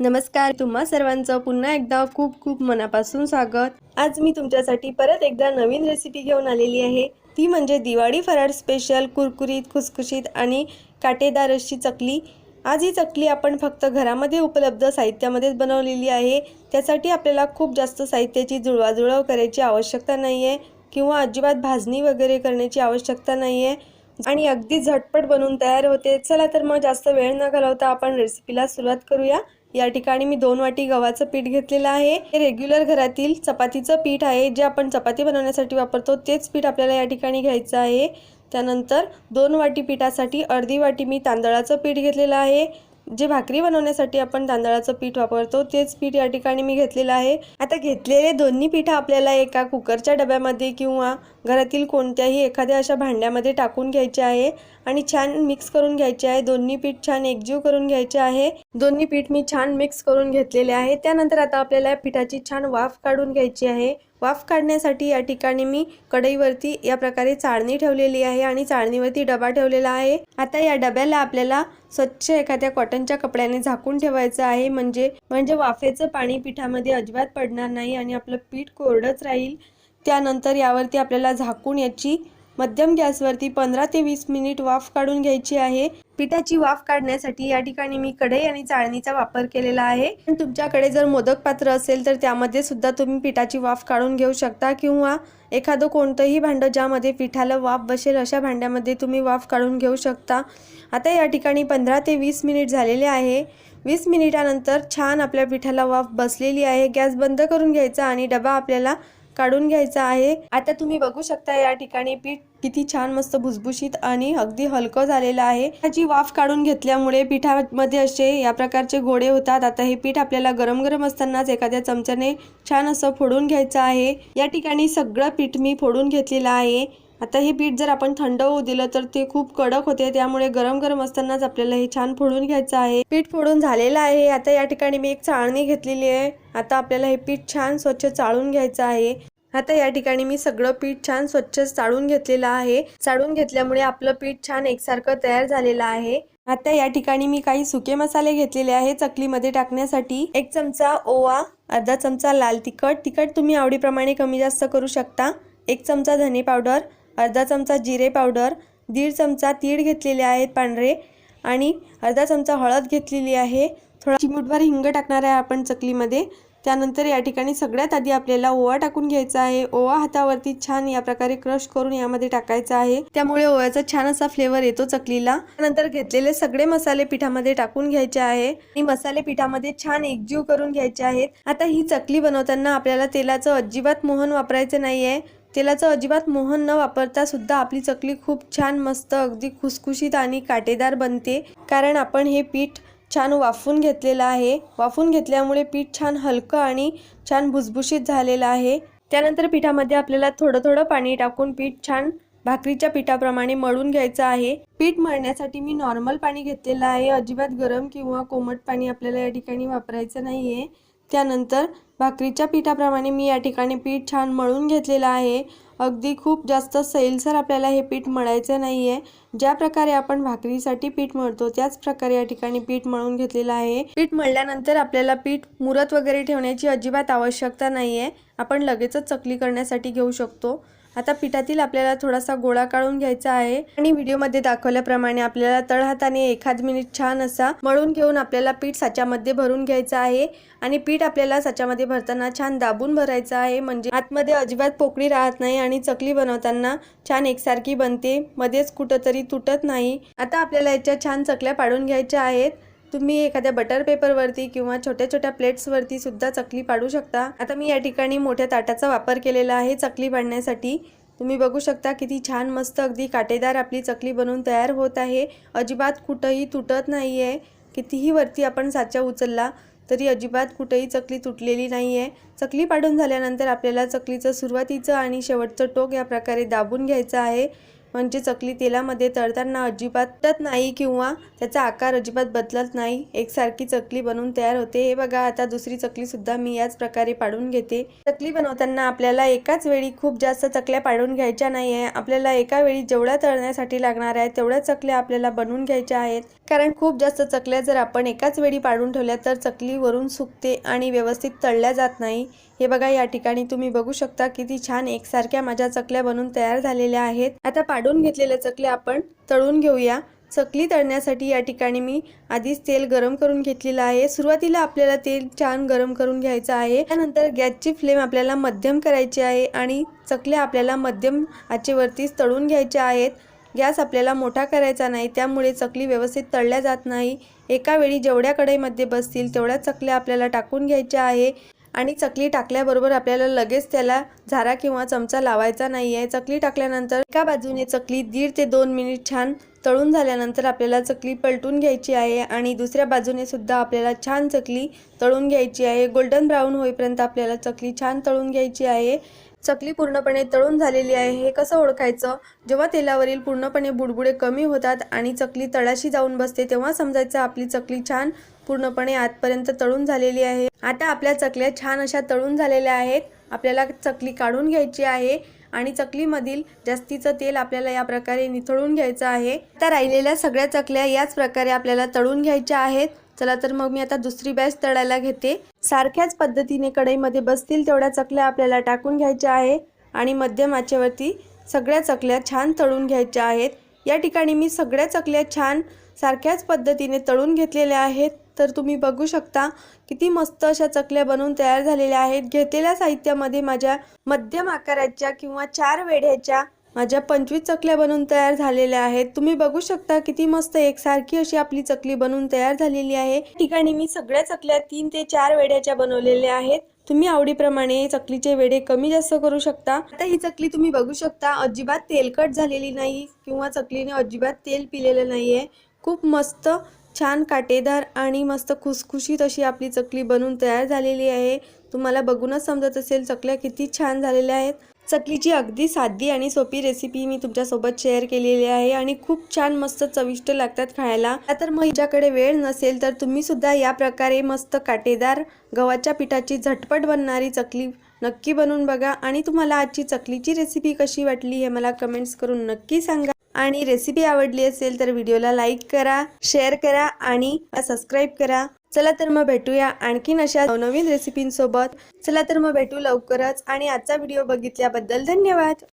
नमस्कार तुम्हा सर्वांचं पुन्हा एकदा खूप खूप मनापासून स्वागत. आज मी तुमच्यासाठी परत एकदा नवीन रेसिपी घेऊन आलेली आहे. ती म्हणजे दिवाळी फराळ स्पेशल कुरकुरीत खुसखुशीत आणि काटेदार अशी चकली. आज ही चकली आपण फक्त घरामध्ये उपलब्ध साहित्यामध्येच बनवलेली आहे. त्यासाठी आपल्याला खूप जास्त साहित्याची जुळवाजुळव करायची आवश्यकता नाही आहे किंवा अजिबात भाजणी वगैरे करण्याची आवश्यकता नाही आहे आणि अगदी झटपट बनवून तयार होते. चला तर मग जास्त वेळ न घालवता आपण रेसिपीला सुरुवात करूया. या ठिकाणी मी दोन वाटी गव्हाचं पीठ घेतलेलं आहे. हे रेग्युलर घरातील चपातीचं पीठ आहे. जे आपण चपाती बनवण्यासाठी वापरतो तेच पीठ आपल्याला या ठिकाणी घ्यायचं आहे. त्यानंतर दोन वाटी पिठासाठी अर्धी वाटी मी तांदळाचं पीठ घेतलेलं आहे. जे भाकरी बनवण्यासाठी आपण तांदळाचं पीठ वापरतो तेच पीठ या ठिकाणी मी घेतलेलं आहे. आता घेतलेले दोन्ही पीठ आपल्याला एका कुकरच्या डब्यामध्ये किंवा घरातील कोणत्याही एखाद्या अशा भांड्यामध्ये टाकून घ्यायचे आहे आणि छान मिक्स करून घ्यायचे आहे. दोन्ही पीठ छान एकजीव करून घ्यायचे आहे. दोन्ही पीठ मी छान मिक्स करून घेतलेले आहे. त्यानंतर आता आपल्याला या पिठाची छान वाफ काढून घ्यायची आहे. वाफ काढण्यासाठी या ठिकाणी मी कढईवरती या प्रकारे चाळणी ठेवलेली आहे आणि चाळणीवरती डबा ठेवलेला आहे. आता या डब्याला आपल्याला स्वच्छ एखाद्या कॉटनच्या कपड्याने झाकून ठेवायचं आहे. म्हणजे म्हणजे वाफेचं पाणी पिठामध्ये अजिबात पडणार नाही आणि आपलं पीठ कोरडंच राहील. त्यानंतर यावरती आपल्याला झाकून याची मध्यम गॅसवरती पंधरा ते वीस मिनिट वाफ काढून घ्यायची आहे. पिठाची वाफ काढण्यासाठी या ठिकाणी मी कढई आणि चाळणीचा वापर केलेला आहे. पण तुमच्याकडे जर मोदक पात्र असेल तर त्यामध्ये सुद्धा तुम्ही पिठाची वाफ काढून घेऊ शकता किंवा एखादं कोणतंही भांडं ज्यामध्ये पिठाला वाफ बसेल अशा भांड्यामध्ये तुम्ही वाफ काढून घेऊ शकता. आता या ठिकाणी पंधरा ते वीस मिनिट झालेले आहे. वीस मिनिटानंतर छान आपल्या पिठाला वाफ बसलेली आहे. गॅस बंद करून घ्यायचा आणि डबा आपल्याला काढून घ्यायचा आहे. आता तुम्ही बघू शकता या ठिकाणी पीठ किती छान मस्त भुसभुशीत आणि अगदी हलकं झालेलं आहे. त्याची वाफ काढून घेतल्यामुळे पिठामध्ये असे या प्रकारचे गोळे होतात. आता हे पीठ आपल्याला गरम गरम असतानाच एखाद्या चमच्याने छान असं फोडून घ्यायचं आहे. या ठिकाणी सगळं पीठ मी फोडून घेतलेलं आहे. आता हे पीठ जर आपण थंड होऊ दिलं तर ते खूप कडक होते त्यामुळे गरम गरम असतानाच आपल्याला हे छान फोडून घ्यायचं आहे. पीठ फोडून झालेलं आहे. आता या ठिकाणी मी एक चाळणी घेतलेली आहे. आता आपल्याला हे पीठ छान स्वच्छ चाळून घ्यायचं आहे. आता या ठिकाणी मी सगळं पीठ छान स्वच्छ चाळून घेतलेलं आहे. चाळून घेतल्यामुळे आपलं पीठ छान एकसारखं तयार झालेलं आहे. आता या ठिकाणी मी काही सुके मसाले घेतलेले आहे चकलीमध्ये टाकण्यासाठी. एक चमचा ओवा अर्धा चमचा लाल तिखट. तिखट तुम्ही आवडीप्रमाणे कमी जास्त करू शकता. एक चमचा धने पावडर अर्धा चमचा जिरे पावडर दीड चमचा तीळ घेतलेले आहेत पांढरे आणि अर्धा चमचा हळद घेतलेली आहे. थोडा चिमूटभर हिंग टाकणार आहे आपण चकलीमध्ये. त्यानंतर या ठिकाणी सगळ्यात आधी आपल्याला ओवा टाकून घ्यायचा आहे. ओवा हातावरती छान या प्रकारे क्रश करून यामध्ये टाकायचा आहे. त्यामुळे ओव्याचा छान असा फ्लेवर येतो चकलीला. त्यानंतर घेतलेले सगळे मसाले पिठामध्ये टाकून घ्यायचे आहे. आणि मसाले पिठामध्ये छान एकजीव करून घ्यायचे आहेत. आता ही चकली बनवताना आपल्याला तेलाचं अजिबात मोहन वापरायचं नाहीये. तेलाचं अजिबात मोहन न वापरता सुद्धा आपली चकली खूप छान मस्त अगदी खुसखुशीत आणि काटेदार बनते. कारण आपण हे पीठ छान वाफून घेतलेलं आहे. वाफून घेतल्यामुळे पीठ छान हलकं आणि छान भुसभुशीत झालेलं आहे. त्यानंतर पिठामध्ये आपल्याला थोडं थोडं पाणी टाकून पीठ छान भाकरीच्या पिठाप्रमाणे मळून घ्यायचं आहे. पीठ मळण्यासाठी मी नॉर्मल पाणी घेतलेलं आहे. अजिबात गरम किंवा कोमट पाणी आपल्याला या ठिकाणी वापरायचं नाही आहे त्यानंतर भाकरीच्या पिठाप्रमाणे मी या ठिकाणी पीठ छान मळून घेतलेलं आहे. अगदी खूप जास्त सैलसर आपल्याला हे पीठ मळायचं नाही आहे ज्या प्रकारे आपण भाकरीसाठी पीठ मळतो त्याच प्रकारे या ठिकाणी पीठ मळून घेतलेलं आहे. पीठ मळल्यानंतर आपल्याला पीठ मुरत वगैरे ठेवण्याची अजिबात आवश्यकता नाही आहे आपण लगेचच चकली करण्यासाठी घेऊ शकतो. आता पिठातील आपल्याला थोडासा गोळा काढून घ्यायचा आहे. आणि व्हिडिओमध्ये दाखवल्याप्रमाणे आपल्याला तळहाताने एखाद मिनिट छान असा मळून घेऊन आपल्याला पीठ साच्यामध्ये भरून घ्यायचं आहे. आणि पीठ आपल्याला साच्यामध्ये भरताना छान दाबून भरायचं आहे. म्हणजे आतमध्ये अजिबात पोकळी राहत नाही आणि चकली बनवताना छान एकसारखी बनते. मध्येच कुठंतरी तुटत नाही. आता आपल्याला याच्या छान चकल्या पाडून घ्यायच्या आहेत. तुम्ही एखाद्या बटर पेपरवरती किंवा छोट्या छोट्या प्लेट्सवरती सुद्धा चकली पाडू शकता. आता मी या ठिकाणी मोठ्या ताटाचा वापर केलेला आहे चकली पाडण्यासाठी. तुम्ही बघू शकता किती छान मस्त अगदी काटेदार आपली चकली बनवून तयार होत आहे. अजिबात कुठंही तुटत नाही आहे कितीही वरती आपण साचा उचलला तरी अजिबात कुठेही चकली तुटलेली नाही आहे चकली पाडून झाल्यानंतर आपल्याला चकलीचं सुरुवातीचं आणि शेवटचं टोक या प्रकारे दाबून घ्यायचं आहे. म्हणजे चकली तेलामध्ये तळताना अजिबात तुटत नाही किंवा त्याचा आकार अजिबात बदलत नाही. एकसारखी चकली बनवून तयार होते. हे बघा आता दुसरी चकली सुद्धा मी याच प्रकारे पाडून घेते. चकली बनवताना आपल्याला एकाच वेळी खूप जास्त चकल्या पाडून घ्यायच्या नाही आहे आपल्याला एका वेळी जेवढ्या तळण्यासाठी लागणार आहे तेवढ्या चकल्या आपल्याला बनवून घ्यायच्या आहेत. कारण खूप जास्त चकल्या जर आपण एकाच वेळी पाडून ठेवल्या तर चकली वरून सुकते आणि व्यवस्थित तळल्या जात नाही. हे बघा या ठिकाणी तुम्ही बघू शकता किती छान एकसारख्या माझ्या चकल्या बनून तयार झालेल्या आहेत. आता पाडून घेतलेल्या चकल्या आपण तळून घेऊया. चकली तळण्यासाठी या ठिकाणी मी आधीच तेल गरम करून घेतलेलं आहे. सुरुवातीला आपल्याला तेल छान गरम करून घ्यायचं आहे. त्यानंतर गॅसची फ्लेम आपल्याला मध्यम करायची आहे आणि चकल्या आपल्याला मध्यम आचेवरतीच तळून घ्यायच्या आहेत. गॅस आपल्याला मोठा करायचा नाही त्यामुळे चकली व्यवस्थित तळल्या जात नाही. एका वेळी जेवढ्या कढईमध्ये बसतील तेवढ्या चकल्या आपल्याला टाकून घ्यायच्या आहे. आणि चकली टाकल्याबरोबर आपल्याला लगेच त्याला झारा किंवा चमचा लावायचा नाही आहे चकली टाकल्यानंतर एका बाजूने चकली दीड ते दोन मिनिट छान तळून झाल्यानंतर आपल्याला चकली पलटून घ्यायची आहे आणि दुसऱ्या बाजूने सुद्धा आपल्याला छान चकली तळून घ्यायची आहे. गोल्डन ब्राऊन होईपर्यंत आपल्याला चकली छान तळून घ्यायची आहे. चकली पूर्णपणे तळून झालेली आहे. हे कसं ओळखायचं? जेव्हा तेलावरील पूर्णपणे बुडबुडे कमी होतात आणि चकली तळाशी जाऊन बसते तेव्हा समजायचं आपली चकली छान पूर्णपणे आतपर्यंत तळून झालेली आहे. आता आपल्या चकल्या छान अशा तळून झालेल्या आहेत. आपल्याला चकली काढून घ्यायची आहे आणि चकलीमधील जास्तीचं तेल आपल्याला या प्रकारे निथळून घ्यायचं आहे. आता राहिलेल्या सगळ्या चकल्या याच प्रकारे आपल्याला तळून घ्यायच्या आहेत. चला तर मग मी आता दुसरी बॅच तळायला घेते. सारख्याच पद्धतीने कढईमध्ये बसतील तेवढ्या चकल्या आपल्याला टाकून घ्यायच्या आहे आणि मध्यम आचेवरती सगळ्या चकल्या छान तळून घ्यायच्या आहेत. या ठिकाणी मी सगळ्या चकल्या छान सारख्याच पद्धतीने तळून घेतलेल्या आहेत. तर तुम्ही बघू शकता किती मस्त अशा चकल्या बनवून तयार झालेल्या आहेत. घेतलेल्या साहित्यामध्ये माझ्या मध्यम आकाराच्या किंवा चार वेढ्याच्या माझ्या पंचवीस चकल्या बनवून तयार झालेल्या आहेत. तुम्ही बघू शकता किती मस्त एकसारखी अशी आपली चकली बनवून तयार झालेली आहे. ठिकाणी मी सगळ्या चकल्या तीन ते चार वेड्याच्या बनवलेल्या आहेत. तुम्ही आवडीप्रमाणे चकलीचे वेडे कमी जास्त करू शकता. आता ही चकली तुम्ही बघू शकता अजिबात तेलकट झालेली नाही किंवा चकलीने अजिबात तेल पिलेलं नाहीये. खूप मस्त छान काटेदार आणि मस्त खुसखुशीत अशी आपली चकली बनवून तयार झालेली आहे. तुम्हाला बघूनच समजत असेल चकल्या किती छान झालेल्या आहेत. चकलीची अगदी साधी आणि सोपी रेसिपी मी तुमच्यासोबत शेअर केलेली आहे आणि खूप छान मस्त चविष्ट लागतात खायला. तर मग हिच्याकडे वेळ नसेल तर तुम्ही सुद्धा या प्रकारे मस्त काटेदार गव्हाच्या पिठाची झटपट बनणारी चकली नक्की बनवून बघा आणि तुम्हाला आजची चकलीची रेसिपी कशी वाटली हे मला कमेंट्स करून नक्की सांगा. आणि रेसिपी आवडली असेल तर व्हिडिओला लाईक करा शेअर करा आणि सबस्क्राईब करा. चला तर मग भेटूया आणखीन अशा नवीन रेसिपींसोबत चला तर मग भेटू लवकरच आणि आजचा व्हिडिओ बघितल्याबद्दल धन्यवाद.